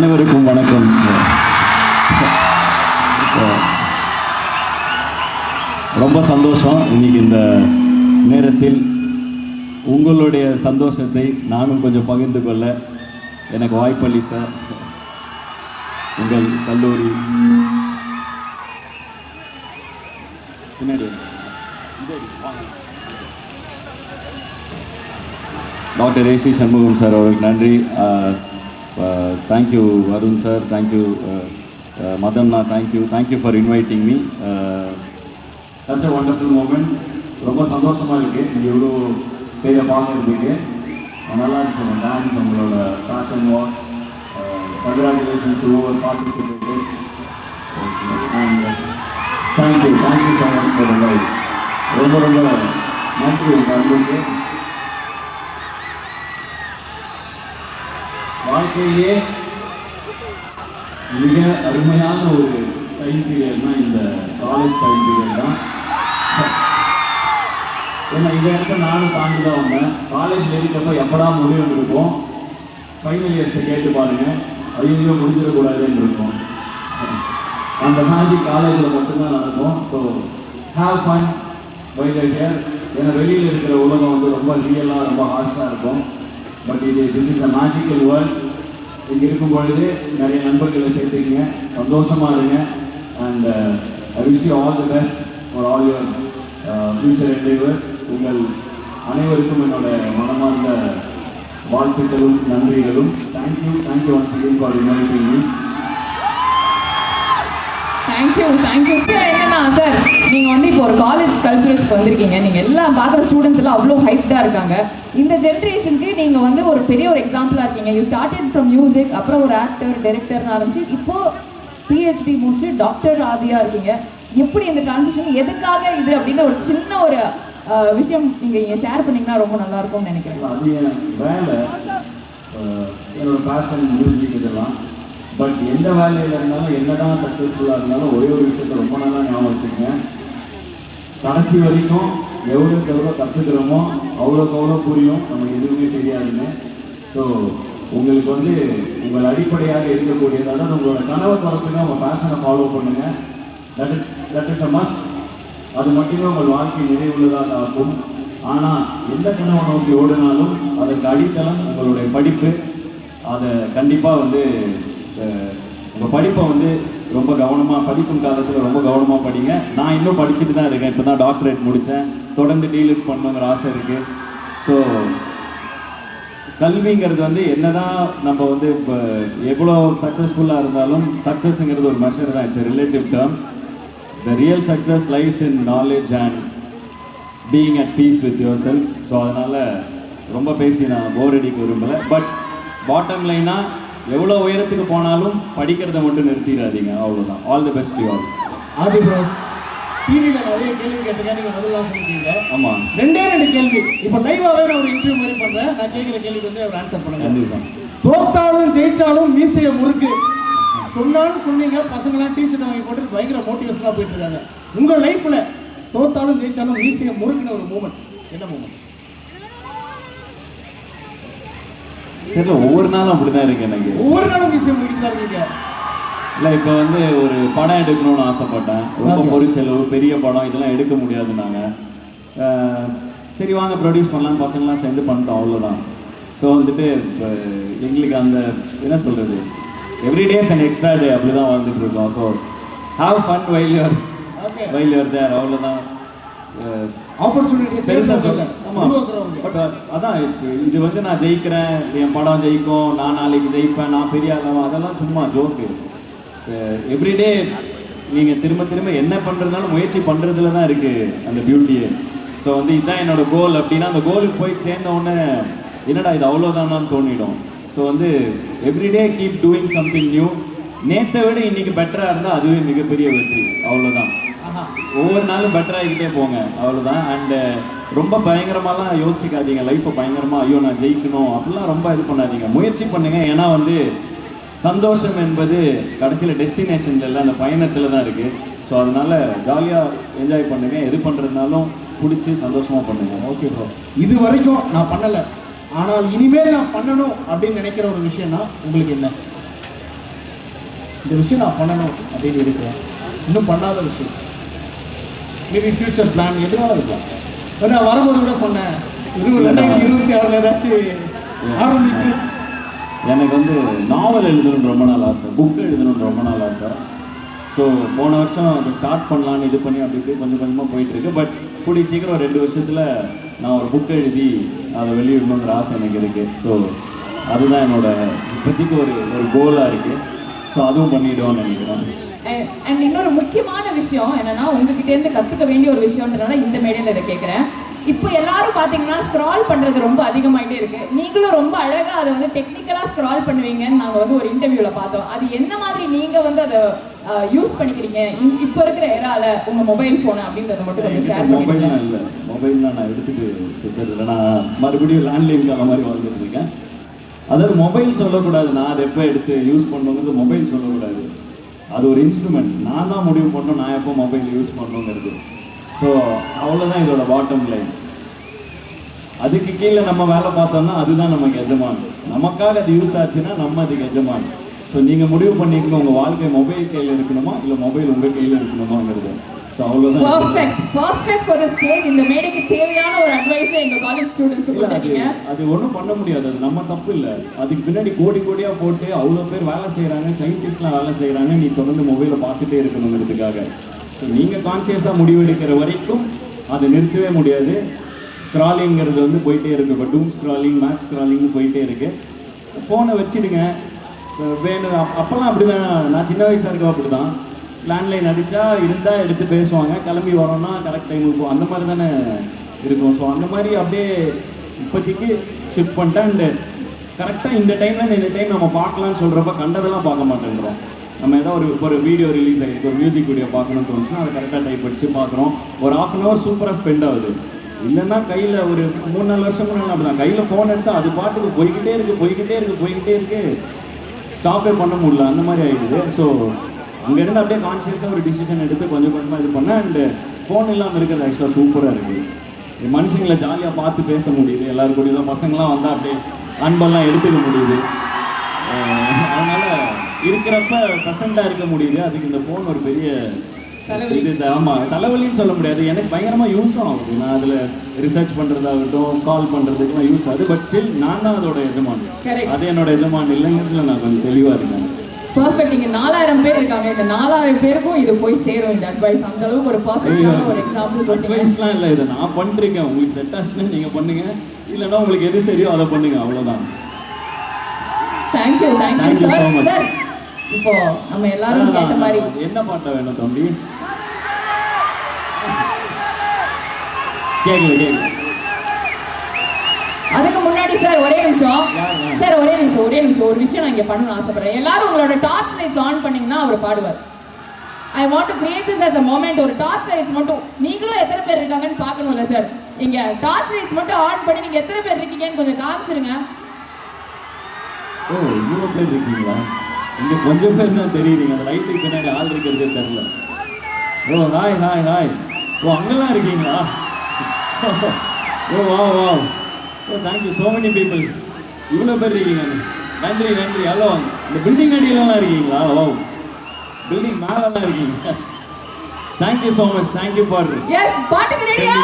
அனைவருக்கும் வணக்கம். ரொம்ப சந்தோஷம் இன்னைக்கு இந்த நேரத்தில் உங்களுடைய சந்தோஷத்தை நானும் கொஞ்சம் பகிர்ந்து கொள்ள எனக்கு வாய்ப்பளித்த உங்கள் கல்லூரி பின்னாடி. டாக்டர் ஏசி சண்முகம் சார் அவர்களுக்கு நன்றி. Thank you Varun sir thank you மதன்னா thank you thank you for inviting me such a wonderful moment ரொம்ப சந்தோஷமாக இருக்குது நீங்கள் இவ்வளோ பேரை பார்க்குறதுக்கு நல்லா இருந்துச்சு. டான்ஸ் உங்களோட fashion walk congratulations to over participated thank you thank you so much for ரொம்ப ரொம்ப நன்றி. உங்கள் வாழ்க்கையே மிக அருமையான ஒரு டைம் பீரியட்னா இந்த காலேஜ் டைம் பீரியட் தான். ஏன்னா இந்த இடத்த நானும் தாண்டி தான் வந்தேன். காலேஜ் இருக்கப்போ எப்படா முடிவு இருக்கும் ஃபைனல் இயர்ஸை கேட்டு பாருங்க. ஐயோ முடிஞ்சிடக்கூடாதுன்னு இருக்கும். அந்த மாதிரி காலேஜில் மட்டும்தான் நடக்கும். So have fun while here ஏன்னா வெளியில் இருக்கிற உலகம் வந்து ரொம்ப ரியலாக ரொம்ப ஹார்ஷாக இருக்கும். பட் இது this is a magical world இங்கே இருக்கும் பொழுது நிறைய நண்பர்களை சேர்த்துக்கிங்க. சந்தோஷமாக இருங்க. And I wish you all the best for all your future endeavours உங்கள் அனைவருக்கும் என்னோட மனமார்ந்த வாழ்த்துக்களும் நன்றிகளும். Thank you thank you once again for inviting me thank you thank you sir என்னன்னா சார் நீங்கள் வந்து இப்போ ஒரு காலேஜ் கல்ச்சுரல்ஸ்க்கு வந்திருக்கீங்க. நீங்கள் எல்லாம் பார்க்குற ஸ்டூடெண்ட்ஸ் எல்லாம் அவ்வளோ ஹைப்டாக இருக்காங்க. இந்த ஜென்ரேஷனுக்கு நீங்கள் வந்து ஒரு பெரிய ஒரு எக்ஸாம்பிளாக இருக்கீங்க. யூ ஸ்டார்டட் ஃப்ரம் மியூசிக் அப்புறம் ஒரு ஆக்டர் டைரக்டர்னு ஆரம்பிச்சு இப்போ பிஹெச்டி முடிச்சு டாக்டர் ஆதியாக இருக்கீங்க. எப்படி இந்த டிரான்சிஷன் எதுக்காக இது அப்படின்னு ஒரு சின்ன ஒரு விஷயம் நீங்கள் இங்கே ஷேர் பண்ணீங்கன்னா ரொம்ப நல்லா இருக்கும்னு நினைக்கிறேன். என்னோட பேஷன் மியூசிக் இதெல்லாம். பட் எந்த வேலையில் இருந்தாலும் என்னதான் சக்ஸஸ்ஃபுல்லாக இருந்தாலும் ஒரே ஒரு விஷயத்த ரொம்ப நல்லா ஞாபகம் வச்சுக்கோங்க. கடைசி வரைக்கும் எவ்வளோக்கு எவ்வளோ கற்றுக்கிறோமோ அவ்வளோக்கு அவ்வளோ புரியும். நமக்கு எதுவுமே தெரியாதுன்னு ஸோ உங்களுக்கு வந்து உங்கள் அடிப்படையாக இருக்கக்கூடியது அதாவது உங்களோட கனவை திறத்துங்க உங்கள் பேஷனை ஃபாலோ பண்ணுங்கள் that is that is a must அது மட்டுமே உங்கள் வாழ்க்கை நிறைவுள்ளதாக ஆகும் ஆனால் எந்த கனவை நோக்கி ஓடினாலும் அதற்கு அடித்தளம் உங்களுடைய படிப்பு. அதை கண்டிப்பாக வந்து உங்கள் படிப்பை வந்து ரொம்ப கவனமாக படிக்கும் காலத்தில் ரொம்ப கவனமாக படிங்க. நான் இன்னும் படிச்சுட்டு தான் இருக்கேன். இப்போ தான் டாக்டரேட் முடித்தேன் தொடர்ந்து டீலுக்கு பண்ணணுங்கிற ஆசை இருக்குது ஸோ கல்விங்கிறது வந்து என்னதான் நம்ம வந்து இப்போ எவ்வளோ சக்ஸஸ்ஃபுல்லாக இருந்தாலும் சக்ஸஸ்ங்கிறது ஒரு மெஷர் தான். It's relative term the real success lies in knowledge and being at peace with yourself so அதனால் ரொம்ப பேசி நான் போர் அடிக்க விரும்பலை. பட் பாட்டம் லைனாக எவ்வளோ உயரத்துக்கு போனாலும் படிக்கிறத மட்டும் நிறுத்திடாதீங்க. அவ்வளோதான் all the best you all Aadhi bro டிவியில் நிறைய கேள்வி கேட்டுங்க நீங்கள் பதிலாக சொல்லிட்டீங்க. ஆமாம் ரெண்டே ரெண்டு கேள்வி. இப்போ லைவாகவே நான் ஒரு இன்டர்வியூ மாதிரி பண்ணுறேன் நான் கேட்குற கேள்விக்கு வந்து அவர் ஆன்சர் பண்ணுங்க. கண்டிப்பாக தோத்தாலும் ஜெயிச்சாலும் மீசைய முறுக்கு. சொன்னாலும் சொன்னீங்க. பசங்களாம் டிஷர்ட் வாங்கி போட்டு பயங்கர மோட்டிவேஷனாக போயிட்டு இருக்காங்க. உங்கள் லைஃப்பில் தோத்தாலும் ஜெயிச்சாலும் மீசைய முறுக்குன ஒரு மூமெண்ட் என்ன மூமெண்ட் தெரியல ஒவ்வொரு நாளும் அப்படி தான் இருக்கு எனக்கு. ஒவ்வொரு நாளும் தான் இருக்கீங்க. இல்லை இப்போ வந்து ஒரு படம் எடுக்கணும்னு ஆசைப்பட்டேன். ரொம்ப. பொறிச்செலவு பெரிய படம் இதெல்லாம் எடுக்க முடியாதுன்னாங்க. அஹ், சரி வாங்க ப்ரொடியூஸ் பண்ணலாம் பசங்களாம் சேர்ந்து பண்ணிட்டோம் அவ்வளோதான் ஸோ வந்துட்டு இப்போ எங்களுக்கு அந்த என்ன சொல்கிறது எவ்ரிடேஸ் அண்ட் எக்ஸ்ட்ரா டே அப்படி தான் வாழ்ந்துட்டு இருக்கோம். So have fun while your okay while your there அவ்வளோதான் ஆப்பர்ச்சுனிட்டி ஆமாம் உருவாக்குறவங்க. பட் அதான் இப்ப இது வந்து நான் ஜெயிக்கிறேன் என் படம் ஜெயிக்கும் நான் நாளைக்கு ஜெயிப்பேன் நான் பெரிய ஆளவன் அதெல்லாம் சும்மா ஜோக்கு எவ்ரிடே நீங்கள் திரும்ப திரும்ப என்ன பண்ணுறதுனாலும் முயற்சி பண்ணுறதுல தான் இருக்குது அந்த பியூட்டியே ஸோ வந்து இதுதான் என்னோட கோல் அப்படின்னா அந்த கோலுக்கு போய் சேர்ந்த உடனே என்னடா இது அவ்வளோதானான்னு தோணிடும். ஸோ வந்து everyday keep doing something new நேற்றை விட இன்னைக்கு பெட்டராக இருந்தால் அதுவே மிகப்பெரிய வெற்றி. அவ்வளோதான் ஒவ்வொரு நாளும் பெட்டர் ஆகிக்கிட்டே போங்க. அவ்வளோதான் அண்டு uh, ரொம்ப பயங்கரமாலாம் யோசிக்காதீங்க. லைஃப்பை பயங்கரமாக ஐயோ நான் ஜெயிக்கணும். அப்படிலாம் ரொம்ப இது பண்ணாதீங்க. முயற்சி பண்ணுங்கள் ஏன்னா வந்து சந்தோஷம் என்பது கடைசியில் டெஸ்டினேஷன்ல இல்லை அந்த பயணத்தில் தான் இருக்குது ஸோ அதனால் ஜாலியாக என்ஜாய் பண்ணுங்கள் எது பண்ணுறதுனாலும் பிடிச்சி சந்தோஷமாக பண்ணுங்கள் ஓகே ப்ரோ இது வரைக்கும் நான் பண்ணலை. ஆனால் இனிமேல் நான் பண்ணணும் அப்படின்னு நினைக்கிற ஒரு விஷயம்னா உங்களுக்கு என்ன? இந்த விஷயம் நான் பண்ணணும் அப்படின்னு இருக்கிறேன். இன்னும் பண்ணாத விஷயம். மேபி ஃபியூச்சர் பிளான் எதுவாக இருக்கலாம் ஏன்னா வரும்போது கூட சொன்னேன் இருபது ரெண்டாயிரத்தி இருபத்தி ஆறில் ஏதாச்சும் ஆரம்பிக்கு. எனக்கு வந்து நாவல் எழுதணும்னு ரொம்ப நாள் ஆசை புக் எழுதணும்னு ரொம்ப நாள் ஆசை. ஸோ போன வருஷம் அதை ஸ்டார்ட் பண்ணலான்னு இது பண்ணி அப்படி கொஞ்சம் கொஞ்சமாக போயிட்டு இருக்கு பட் கூடிய சீக்கிரம் ரெண்டு வருஷத்தில் நான் ஒரு புக் எழுதி அதை வெளியிடணுங்கிற ஆசை எனக்கு இருக்குது ஸோ அதுதான் என்னோட இப்போதைக்கு ஒரு ஒரு கோலாக இருக்குது ஸோ அதுவும் பண்ணிவிடுவோம்னு நினைக்கிறேன். அண்ட் இன்னொரு முக்கியமான விஷயம் என்னன்னா உங்ககிட்ட இருந்து கத்துக்க வேண்டிய ஒரு விஷயம்ன்றனால இந்த மேடையில் இதை கேட்குறேன் இப்போ எல்லாரும் பார்த்தீங்கன்னா ஸ்க்ரால் பண்றது ரொம்ப அதிகமாயிட்டே இருக்கு. நீங்களும் ரொம்ப அழகா அதை வந்து டெக்னிக்கலா ஸ்க்ரால் பண்ணுவீங்கன்னு நாங்க வந்து ஒரு இன்டர்வியூல பார்த்தோம். அது என்ன மாதிரி நீங்க வந்து அதை யூஸ் பண்ணிக்கிறீங்க? இப்போ இருக்கிற ஏரால உங்க மொபைல் போன் அப்படின்றத மட்டும் கொஞ்சம் ஷேர் மொபைல்லாம் இல்லை. மொபைல்லாம் நான் எடுத்துட்டு சுத்தது இல்லை. நான் மறுபடியும் லேண்ட்லைன் கால மாதிரி வாழ்ந்துட்டு இருக்கேன். அதாவது மொபைல் சொல்லக்கூடாது. நான் அதை எப்போ எடுத்து யூஸ் பண்ணுங்கிறது மொபைல் சொல்லக்கூடாது. அது ஒரு இன்ஸ்ட்ருமெண்ட் நான் தான் முடிவு பண்ணணும் நான் எப்போ மொபைல் யூஸ் பண்ணணுங்கிறது. ஸோ அவ்வளோதான் இதோட பாட்டம் லைன் அதுக்கு கீழே நம்ம வேலை பார்த்தோம்னா அதுதான் நமக்கு எஜமான். நமக்காக அது யூஸ் ஆச்சுன்னா நம்ம அதுக்கு எஜமான். ஸோ நீங்கள் முடிவு பண்ணிக்கணும் உங்கள் வாழ்க்கை மொபைல் கையில் இருக்கணுமா இல்லை மொபைல் உங்கள் கையில் இருக்கணுமாங்கிறது? ஸோ அவ்வளோதான் perfect perfect for the stage இந்த மேடைக்கு தேவையான ஒரு அட்வைஸை எங்க காலேஜ் ஸ்டூடெண்ட்ஸ்க்கு இல்ல அது ஒன்றும் பண்ண முடியாது. அது நம்ம தப்பு இல்லை. அதுக்கு பின்னாடி கோடி கோடியாக போட்டு அவ்வளோ பேர் வேலை செய்கிறாங்க சயின்டிஸ்ட்லாம் வேலை செய்கிறாங்க நீ தொடர்ந்து மொபைலை பார்த்துட்டே இருக்கணுங்கிறதுக்காக. ஸோ நீங்கள் கான்சியஸாக முடிவெடுக்கிற வரைக்கும் அதை நிறுத்தவே முடியாது. ஸ்க்ராலிங்கிறது வந்து போயிட்டே இருக்கு. இப்போ டூம் ஸ்க்ராலிங் மேக்ஸ் ஸ்க்ராலிங்னு போயிட்டே இருக்கு. ஃபோனை வச்சிடுங்க. வேணும் அப்போல்லாம் அப்படி தான் நான் சின்ன வயசாக இருக்க அப்படி தான் லேண்ட்லைன் அடித்தா இருந்தால் எடுத்து பேசுவாங்க. கிளம்பி வரோம்னா கரெக்ட் டைமுக்கு இருக்கும் அந்த மாதிரி தானே இருக்கும். ஸோ அந்த மாதிரி அப்படியே இப்போதைக்கு ஷிஃப்ட் பண்ணிட்டேன். அண்டு கரெக்டாக இந்த டைமில் இந்த டைம் நம்ம பார்க்கலாம்னு சொல்கிறப்ப கண்டதெல்லாம் பார்க்க மாட்டேங்கிறோம் நம்ம ஏதோ ஒரு ஒரு வீடியோ ரிலீஸ் ஆகிருக்கு ஒரு மியூசிக் வீடியோ பார்க்கணும்னு தோணுச்சுன்னா அதை கரெக்டாக டைப் அடித்து பார்க்குறோம். ஒரு ஆஃப் அன் ஹவர் சூப்பராக ஸ்பெண்ட் ஆகுது. இல்லைன்னா கையில் ஒரு மூணு நாலு வருஷம் முன்னாடி அப்படி தான் கையில் ஃபோன் எடுத்தால் அது பாட்டுக்கு போய்கிட்டே இருக்குது போய்கிட்டே இருக்குது போய்கிட்டே இருக்குது ஸ்டாப்பே பண்ண முடியல. அந்த மாதிரி ஆகிடுது ஸோ அங்கேருந்து அப்படியே கான்ஷியஸாக ஒரு டிசிஷன் எடுத்து கொஞ்சம் கொஞ்சமாக இது பண்ணேன் அண்டு ஃபோன் இல்லாமல் இருக்கிறது ஆக்சுவலாக சூப்பராக இருக்குது மனுஷங்களை ஜாலியாக பார்த்து பேச முடியுது. எல்லோரும் கூட தான் பசங்களாம் வந்தால் அப்படியே அன்பெல்லாம் எடுத்துக்க முடியுது. அதனால் இருக்கிறப்ப ப்ரெசண்ட்டாக இருக்க முடியுது. அதுக்கு இந்த ஃபோன் ஒரு பெரிய இது இந்த- ஆமா தலைவலின்னு சொல்ல முடியாது. எனக்கு பயங்கரமா யூஸும் ஆகுது நான் அதுல ரிசர்ச் பண்றதாகட்டும் கால் பண்றதுக்குலாம் யூஸ் ஆகுது. பட் ஸ்டில் நான் தான் அதோட எஜமான். அது என்னோட எஜமான் இல்லைங்கிறதுல நான் கொஞ்சம் தெளிவா இருக்கேன். பர்ஃபெக்ட் இங்க நாலாயிரம் பேர் இருக்காங்க. இந்த நாலாயிரம் பேருக்கும் இது போய் சேரும். இந்த அட்வைஸ் அந்த அளவுக்கு ஒரு பர்ஃபெக்டான ஒரு எக்ஸாம்பிள் அட்வைஸ்லாம் இல்லை இதை. நான் பண்ணிருக்கேன். உங்களுக்கு செட் ஆச்சுன்னா நீங்க பண்ணுங்க. இல்லைன்னா உங்களுக்கு எது சரியோ அதை பண்ணுங்க. அவ்வளவுதான். Thank you thank you. சார் இப்போ நம்ம எல்லாரும் கேட்ட மாதிரி என்ன பாட்டை வேணும் தம்பி? கேட்கல அதுக்கு முன்னாடி சார் ஒரே நிமிஷம்? சார் ஒரே நிமிஷம் ஒரே நிமிஷம். ஒரு விஷயம் நான் இங்க பண்ணணும்னு ஆசைப்படுறேன். எல்லாரும் உங்களோட டார்ச் லைட்ஸ் ஆன் பண்ணீங்கன்னா அவர் பாடுவார். I want to create this as a moment ஒரு டார்ச் லைட்ஸ் மட்டும். நீங்களும் எத்தனை பேர் இருக்காங்கன்னு பார்க்கணும்ல சார்? இங்க டார்ச் லைட்ஸ் மட்டும் ஆன் பண்ணி நீங்க எத்தனை பேர் இருக்கீங்கன்னு கொஞ்சம் காமிச்சிருங்க. ஓ இவ்வளோ பேர் இருக்கீங்களா? இங்க கொஞ்சம் பேர் தான் தெரியுறீங்க. அந்த லைட்டுக்கு பின்னாடி ஆள் இருக்கிறதே தெரில ஓ ஹாய் ஹாய் ஹாய் ஓ அங்கெல்லாம் இருக்கீங்களா? ஓ வா வா ஓ thank you so many people இவ்வளோ பேர் இருக்கீங்க. நன்றி நன்றி. ஹலோ இந்த பில்டிங் அடியிலலாம் இருக்கீங்களா? ஓ பில்டிங் மேலெல்லாம் இருக்கீங்க thank you so much thank you for yes பாட்டுக்கு ரெடியா